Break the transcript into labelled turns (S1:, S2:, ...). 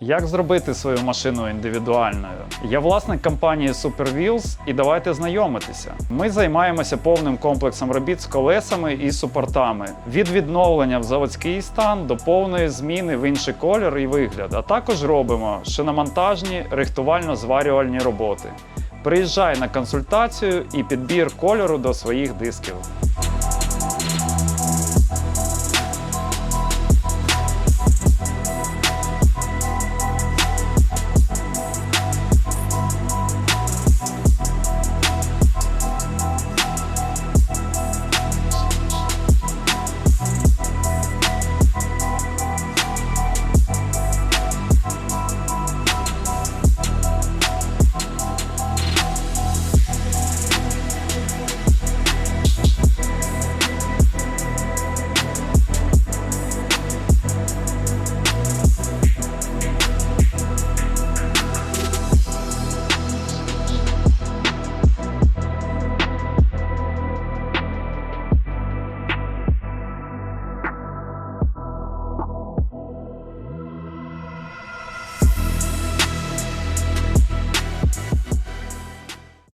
S1: Як зробити свою машину індивідуальною? Я власник компанії Super Wheels і давайте знайомитися. Ми займаємося повним комплексом робіт з колесами і супортами від відновлення в заводський стан до повної зміни в інший колір і вигляд. А також робимо шиномонтажні рихтувально-зварювальні роботи. Приїжджай на консультацію і підбір кольору до своїх дисків.